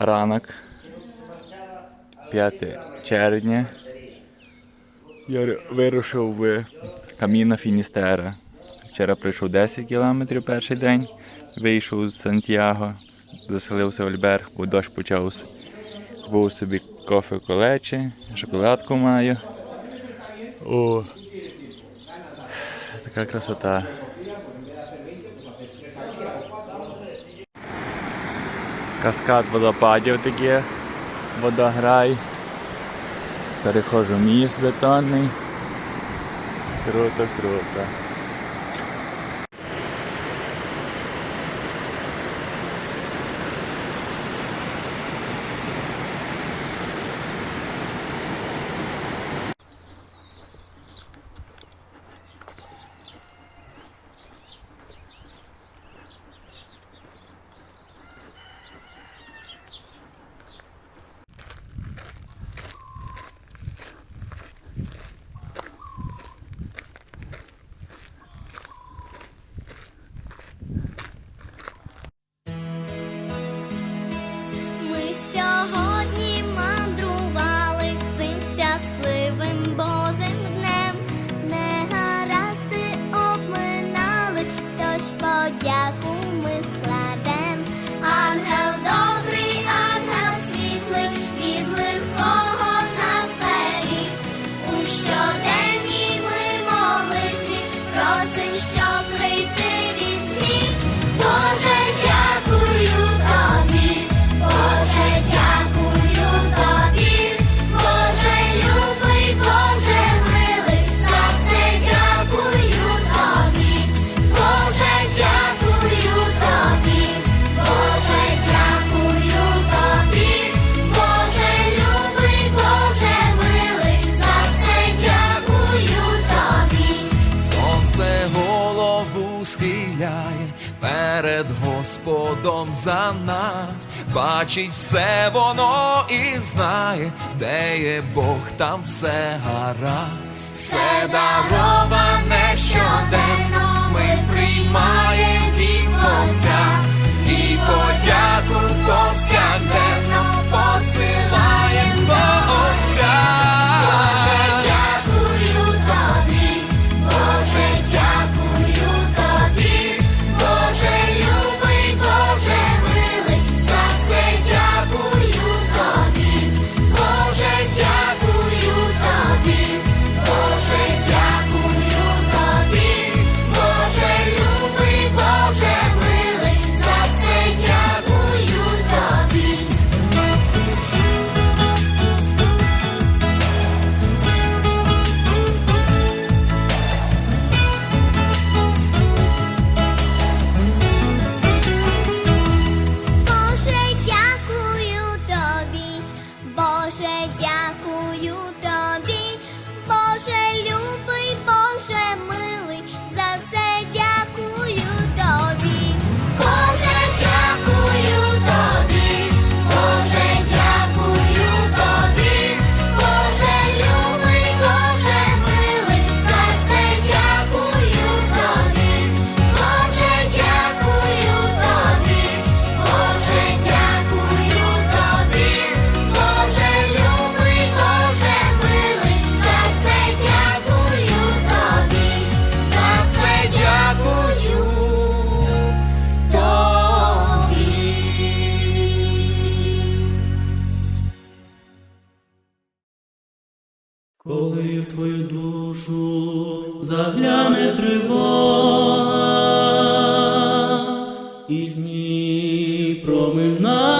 ранок. 5 червня. Я вирушив в Каміна Фіністера. Вчора пройшов 10 кілометрів перший день, вийшов з Сантьяго, заселився в Альберг, бо дощ почався. Купив собі кофе колечі, шоколадку маю. О, така красота. Каскад водопадів таке, водограй. Перехожу міст бетонний. Круто, круто. Перед Господом за нас, бачить все воно і знає, де є Бог, там все гаразд. Все дароване щоденно ми приймаємо від Отця і подяку повсякденно Коли в твою душу загляне тривога, і дні проминають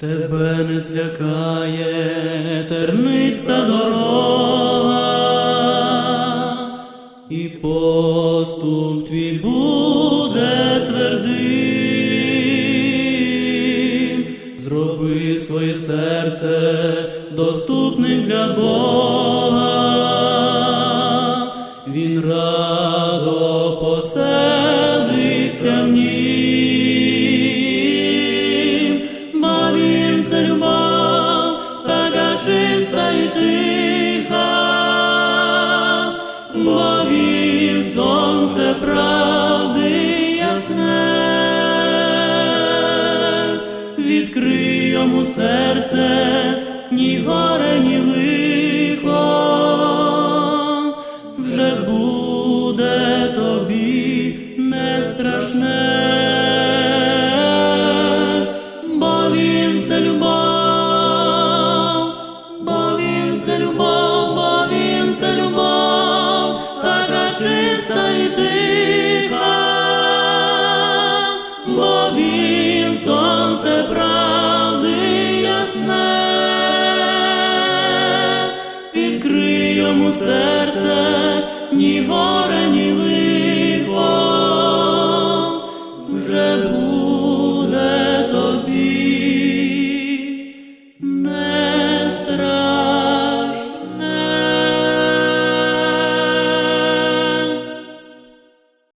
Тебе не злякає терниста дорога, і поступ твій буде твердим. Зроби своє серце доступним для Бога. Бо сонце правди ясне, відкрий йому серце, ні горе, ні лихо, серце, ні горе.